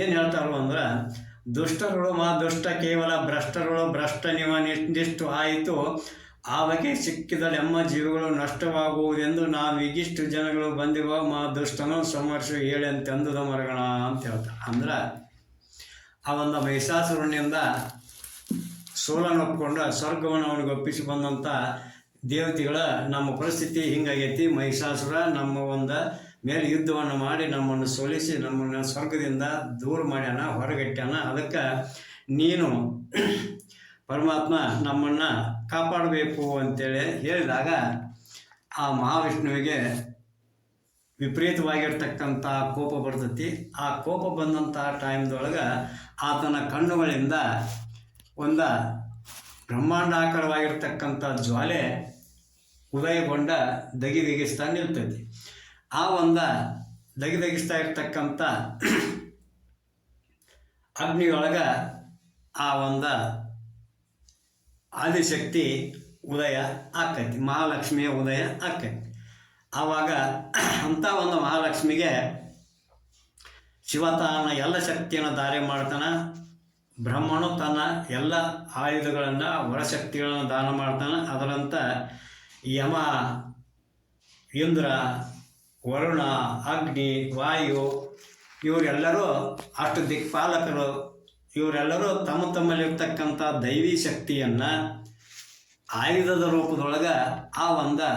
ಏನು ಹೇಳ್ತಾರೋ ಅಂದ್ರೆ ದುಷ್ಟರುಳು ಮಾ ದುಷ್ಟ, ಕೇವಲ ಭ್ರಷ್ಟರುಳು, ಭ್ರಷ್ಟ ನಿವ ನಿಷ್ಠಿಷ್ಟು ಆಯಿತು. ಆವಗೆ ಸಿಕ್ಕಿದಳೆಮ್ಮ ಜೀವಗಳು ನಷ್ಟವಾಗುವುದೆಂದು ನಾವು ಈಗಿಷ್ಟು ಜನಗಳು ಬಂದಿವ ಮಾ ದುಷ್ಟನು ಹೇಳಿ ಅಂತಂದುದ ಮರಗಣ ಅಂತ ಹೇಳ್ತಾರೆ ಅಂದ್ರೆ ಆ ಒಂದು ಮಹಿಷಾಸುರನಿಂದ ಸೋಲನ್ನು ಒಪ್ಕೊಂಡು ಸ್ವರ್ಗವನ್ನು ಅವನಿಗೆ ಒಪ್ಪಿಸಿ ಬಂದಂಥ ದೇವತೆಗಳ ನಮ್ಮ ಪರಿಸ್ಥಿತಿ ಹಿಂಗಾಗೈತಿ. ಮಹಿಷಾಸುರ ನಮ್ಮ ಒಂದು ಮೇಲೆ ಯುದ್ಧವನ್ನು ಮಾಡಿ ನಮ್ಮನ್ನು ಸೋಲಿಸಿ ನಮ್ಮನ್ನು ಸ್ವರ್ಗದಿಂದ ದೂರ ಮಾಡ್ಯಾನ ಹೊರಗಟ್ಟ್ಯಾನ ಅದಕ್ಕೆ ನೀನು ಪರಮಾತ್ಮ ನಮ್ಮನ್ನು ಕಾಪಾಡಬೇಕು ಅಂತೇಳಿ ಹೇಳಿದಾಗ ಆ ಮಹಾವಿಷ್ಣುವಿಗೆ ವಿಪರೀತವಾಗಿರ್ತಕ್ಕಂಥ ಕೋಪ ಬರ್ತೈತಿ. ಆ ಕೋಪ ಬಂದಂಥ ಟೈಮ್ದೊಳಗೆ ಆತನ ಕಣ್ಣುಗಳಿಂದ ಒಂದು ಬ್ರಹ್ಮಾಂಡಾಕಾರವಾಗಿರ್ತಕ್ಕಂಥ ಜ್ವಾಲೆ ಉದಯಗೊಂಡ ದಗಿದಗಿಸ್ತಾ ನಿಲ್ತೈತಿ. ಆ ಒಂದು ದಗಿದಗಿಸ್ತಾ ಇರ್ತಕ್ಕಂಥ ಅಗ್ನಿಯೊಳಗೆ ಆ ಒಂದು ಆದಿಶಕ್ತಿ ಉದಯ ಆಕೈತಿ, ಮಹಾಲಕ್ಷ್ಮಿಯ ಉದಯ ಆಕೈತಿ. ಆವಾಗ ಅಂಥ ಒಂದು ಮಹಾಲಕ್ಷ್ಮಿಗೆ ಶಿವ ತನ್ನ ಎಲ್ಲ ಶಕ್ತಿಯನ್ನು ದಾರಿ ಮಾಡ್ತಾನೆ, ಬ್ರಹ್ಮನು ತನ್ನ ಎಲ್ಲ ಆಯುಧಗಳನ್ನು, ವರಶಕ್ತಿಗಳನ್ನು ದಾನ ಮಾಡ್ತಾನೆ. ಅದರಂತ ಯಮ, ಇಂದ್ರ ವರುಣ, ಅಗ್ನಿ, ವಾಯು, ಇವರೆಲ್ಲರೂ ಅಷ್ಟು ದಿಕ್ಪಾಲಕರು. ಇವರೆಲ್ಲರೂ ತಮ್ಮ ತಮ್ಮಲ್ಲಿರ್ತಕ್ಕಂಥ ದೈವಿ ಶಕ್ತಿಯನ್ನು ಆಯುಧದ ರೂಪದೊಳಗೆ ಆ ಒಂದು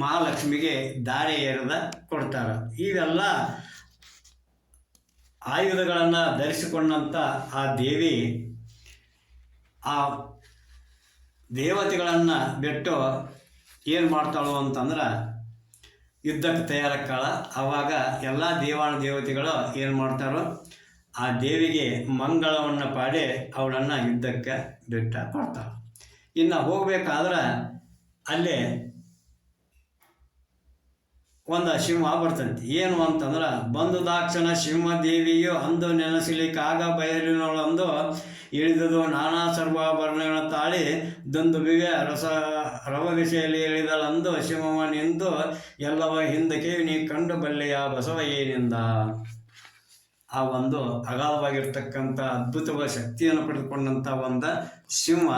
ಮಹಾಲಕ್ಷ್ಮಿಗೆ ದಾರಿ ಎರೆದ ಕೊಡ್ತಾರೆ. ಇವೆಲ್ಲ ಆಯುಧಗಳನ್ನು ಧರಿಸಿಕೊಂಡಂಥ ಆ ದೇವಿ ಆ ದೇವತೆಗಳನ್ನು ಬಿಟ್ಟು ಏನು ಮಾಡ್ತಾಳು ಅಂತಂದ್ರೆ ಯುದ್ಧಕ್ಕೆ ತಯಾರಕ್ಕಾಳ ಆವಾಗ ಎಲ್ಲ ದೇವಾನ ದೇವತೆಗಳು ಏನು ಮಾಡ್ತಾರೋ ಆ ದೇವಿಗೆ ಮಂಗಳವನ್ನು ಪಾಡಿ ಅವಳನ್ನು ಯುದ್ಧಕ್ಕೆ ಬಿಟ್ಟ ಕೊಡ್ತಾಳೆ ಇನ್ನು ಹೋಗಬೇಕಾದ್ರೆ ಅಲ್ಲಿ ಒಂದು ಸಿಂಹ ಬರ್ತಂತೆ. ಏನು ಅಂತಂದ್ರೆ, ಬಂದು ದಾಕ್ಷಣ ಸಿಂಹದೇವಿಯು ಅಂದು ನೆನೆಸಲಿಕ್ಕಾಗ ಬಯಲಿನೊಳಂದು ಇಳಿದುದು ನಾನಾ ಸರ್ವಾಭರಣಗಳ ತಾಳಿ ದುಂದುಬಿಗೆ ರಸ ರವ ಇಳಿದಳಂದು ಇಳಿದಳಂದು ನಿಂತು ಎಲ್ಲವ ಹಿಂದಕ್ಕೆ ನೀ ಕಂಡು ಬಲ್ಲೆಯ ಬಸವ ಏನಿಂದ? ಆ ಒಂದು ಅಗಾಧವಾಗಿರ್ತಕ್ಕಂಥ ಅದ್ಭುತವಾದ ಶಕ್ತಿಯನ್ನು ಪಡೆದುಕೊಂಡಂಥ ಒಂದು ಸಿಂಹ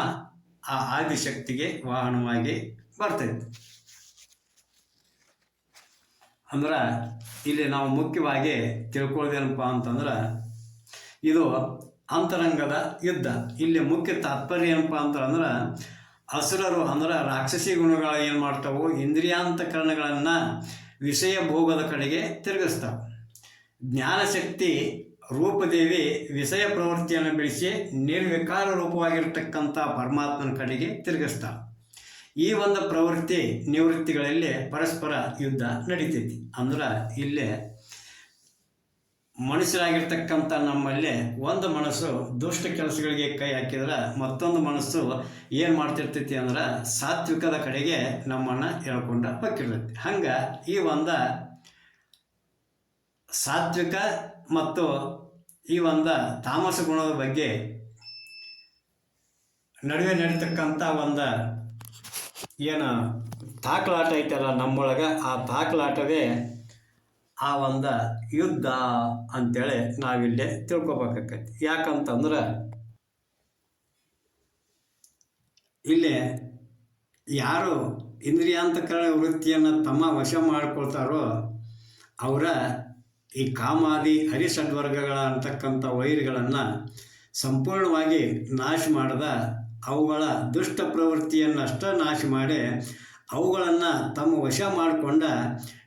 ಆ ಆದಿಶಕ್ತಿಗೆ ವಾಹನವಾಗಿ ಬರ್ತೈತೆ ಅಂದ್ರೆ ಇಲ್ಲಿ ನಾವು ಮುಖ್ಯವಾಗಿ ತಿಳ್ಕೊಳ್ಳೋದೇನಪ್ಪ ಅಂತಂದ್ರೆ ಇದು ಅಂತರಂಗದ ಯುದ್ಧ. ಇಲ್ಲಿ ಮುಖ್ಯ ತಾತ್ಪರ್ಯ ಏನಪ್ಪ ಅಂತಂದ್ರೆ, ಅಸುರರು ಅಂದ್ರೆ ರಾಕ್ಷಸಿ ಗುಣಗಳು ಏನು ಮಾಡ್ತಾವೋ? ಇಂದ್ರಿಯಾಂತಕರಣಗಳನ್ನು ವಿಷಯ ಭೋಗದ ಕಡೆಗೆ ತಿರುಗಿಸ್ತಾವೆ. ಜ್ಞಾನಶಕ್ತಿ ರೂಪದೇವಿ ವಿಷಯ ಪ್ರವೃತ್ತಿಯನ್ನು ಬೆಳೆಸಿ ನಿರ್ವಿಕಾರ ರೂಪವಾಗಿರ್ತಕ್ಕಂಥ ಪರಮಾತ್ಮನ ಕಡೆಗೆ ತಿರುಗಿಸ್ತಾಳೆ ಈ ಒಂದು ಪ್ರವೃತ್ತಿ ನಿವೃತ್ತಿಗಳಲ್ಲಿ ಪರಸ್ಪರ ಯುದ್ಧ ನಡೀತೈತಿ. ಅಂದ್ರೆ ಇಲ್ಲೇ ಮನುಷ್ಯರಾಗಿರ್ತಕ್ಕಂಥ ನಮ್ಮಲ್ಲಿ ಒಂದು ಮನಸ್ಸು ದುಷ್ಟ ಕೆಲಸಗಳಿಗೆ ಕೈ ಹಾಕಿದ್ರೆ ಮತ್ತೊಂದು ಮನಸ್ಸು ಏನು ಮಾಡ್ತಿರ್ತೈತಿ ಅಂದ್ರೆ ಸಾತ್ವಿಕದ ಕಡೆಗೆ ನಮ್ಮನ್ನು ಹೇಳ್ಕೊಂಡ ಹೋಗಿರ್ತೈತಿ. ಹಂಗೆ ಈ ಒಂದು ಸಾತ್ವಿಕ ಮತ್ತು ಈ ಒಂದು ತಾಮಸ ಗುಣದ ಬಗ್ಗೆ ನಡುವೆ ನಡೀತಕ್ಕಂಥ ಒಂದು ಏನು ತಾಕಲಾಟ ಐತಲ್ಲ ನಮ್ಮೊಳಗೆ, ಆ ತಾಕಲಾಟವೇ ಆ ಒಂದು ಯುದ್ಧ ಅಂತೇಳಿ ನಾವಿಲ್ಲಿ ತಿಳ್ಕೊಬೇಕಾಕೈತಿ. ಯಾಕಂತಂದ್ರೆ ಇಲ್ಲಿ ಯಾರು ಇಂದ್ರಿಯಾಂತಕರಣ ವೃತ್ತಿಯನ್ನು ತಮ್ಮ ವಶ ಮಾಡ್ಕೊಳ್ತಾರೋ ಅವರ ಈ ಕಾಮಾದಿ ಹರಿಷಡ್ವರ್ಗಗಳ ಅಂತಕ್ಕಂಥ ವೈರಿಗಳನ್ನು ಸಂಪೂರ್ಣವಾಗಿ ನಾಶ ಮಾಡದ ಅವುಗಳ ದುಷ್ಟ ಪ್ರವೃತ್ತಿಯನ್ನಷ್ಟೇ ನಾಶ ಮಾಡಿ ಅವುಗಳನ್ನು ತಮ್ಮ ವಶ ಮಾಡಿಕೊಂಡ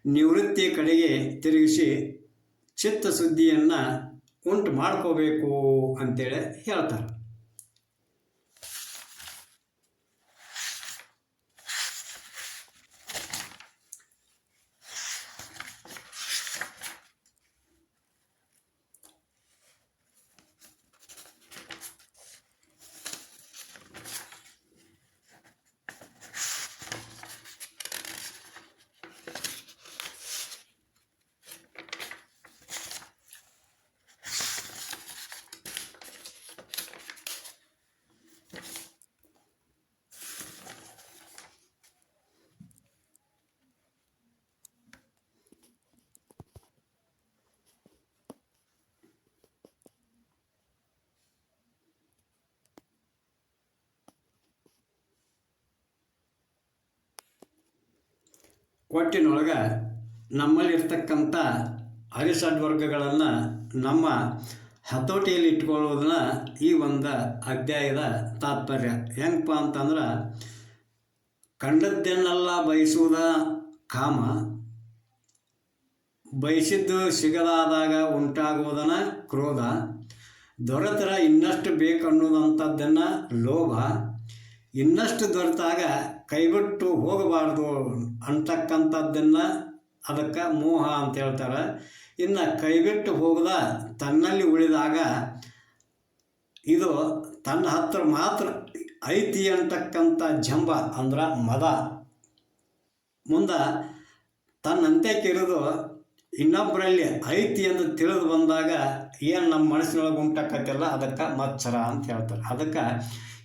ನಿವೃತ್ತಿಯ ಕಡೆಗೆ ತಿರುಗಿಸಿ ಚಿತ್ತಶುದ್ಧಿಯನ್ನು ಉಂಟು ಮಾಡ್ಕೋಬೇಕು ಅಂತೇಳಿ ಹೇಳ್ತಾರೆ. ಒಟ್ಟಿನೊಳಗೆ ನಮ್ಮಲ್ಲಿರ್ತಕ್ಕಂಥ ಅರಿಸಡ್ವರ್ಗಗಳನ್ನು ನಮ್ಮ ಹತೋಟಿಯಲ್ಲಿ ಇಟ್ಕೊಳ್ಳೋದನ್ನ ಈ ಒಂದು ಅಧ್ಯಾಯದ ತಾತ್ಪರ್ಯ. ಹೆಂಗಪ್ಪ ಅಂತಂದ್ರೆ, ಕಂಡದ್ದನ್ನೆಲ್ಲ ಬಯಸುವುದ ಕಾಮ, ಬಯಸಿದ್ದು ಸಿಗದಾದಾಗ ಉಂಟಾಗುವುದನ್ನ ಕ್ರೋಧ, ದೊರೆತರ ಇನ್ನಷ್ಟು ಬೇಕು ಅನ್ನೋದಂಥದ್ದನ್ನು ಲೋಭ, ಇನ್ನಷ್ಟು ದೊರೆತಾಗ ಕೈಬಿಟ್ಟು ಹೋಗಬಾರ್ದು ಅಂತಕ್ಕಂಥದ್ದನ್ನು ಅದಕ್ಕೆ ಮೋಹ ಅಂತ ಹೇಳ್ತಾರೆ. ಇನ್ನು ಕೈಬಿಟ್ಟು ಹೋಗದ ತನ್ನಲ್ಲಿ ಉಳಿದಾಗ ಇದು ತನ್ನ ಹತ್ರ ಮಾತ್ರ ಐತಿ ಅಂತಕ್ಕಂಥ ಜಂಬ ಅಂದ್ರೆ ಮದ. ಮುಂದೆ ತನ್ನಂತೆ ಕಿರಿದು ಇನ್ನೊಬ್ಬರಲ್ಲಿ ಐತಿ ಅಂತ ತಿಳಿದು ಬಂದಾಗ ಏನು ನಮ್ಮ ಮನಸ್ಸಿನೊಳಗೆ ಉಂಟಾಕತ್ತಿಲ್ಲ ಅದಕ್ಕೆ ಮತ್ಸರ ಅಂತ ಹೇಳ್ತಾರೆ. ಅದಕ್ಕೆ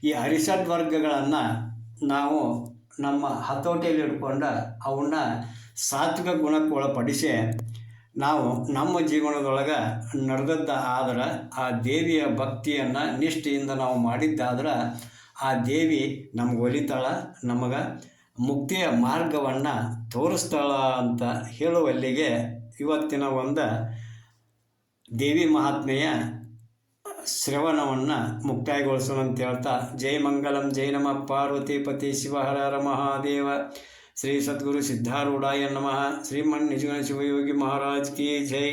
ಈ ಅರಿಷಡ್ ವರ್ಗಗಳನ್ನು ನಾವು ನಮ್ಮ ಹತೋಟಿಯಲ್ಲಿ ಇಟ್ಕೊಂಡು ಅವನ್ನ ಸಾತ್ವಿಕ ಗುಣಕ್ಕೆ ಒಳಪಡಿಸಿ ನಾವು ನಮ್ಮ ಜೀವನದೊಳಗೆ ನಡೆದದ್ದ ಆದ್ರೆ, ಆ ದೇವಿಯ ಭಕ್ತಿಯನ್ನು ನಿಷ್ಠೆಯಿಂದ ನಾವು ಮಾಡಿದ್ದಾದ್ರೆ ಆ ದೇವಿ ನಮ್ಗೆ ಒಲಿತಾಳ, ನಮಗೆ ಮುಕ್ತಿಯ ಮಾರ್ಗವನ್ನು ತೋರಿಸ್ತಾಳ ಅಂತ ಹೇಳುವಲ್ಲಿಗೆ ಇವತ್ತಿನ ಒಂದು ದೇವಿ ಮಹಾತ್ಮೆಯ ಶ್ರವಣವನ್ನು ಮುಕ್ತಾಯಗೊಳಿಸೋಣ ಅಂತ ಹೇಳ್ತಾ ಜೈ ಮಂಗಲಂ ಜೈ ನಮ ಪಾರ್ವತಿ ಪತಿ ಶಿವಹರ ಮಹಾದೇವ ಶ್ರೀ ಸದ್ಗುರು ಸಿದ್ಧಾರೂಢಾಯ ನಮಃ ಶ್ರೀಮನ್ ನಿಜಗಣ ಶಿವಯೋಗಿ ಮಹಾರಾಜ್ ಕಿ ಜೈ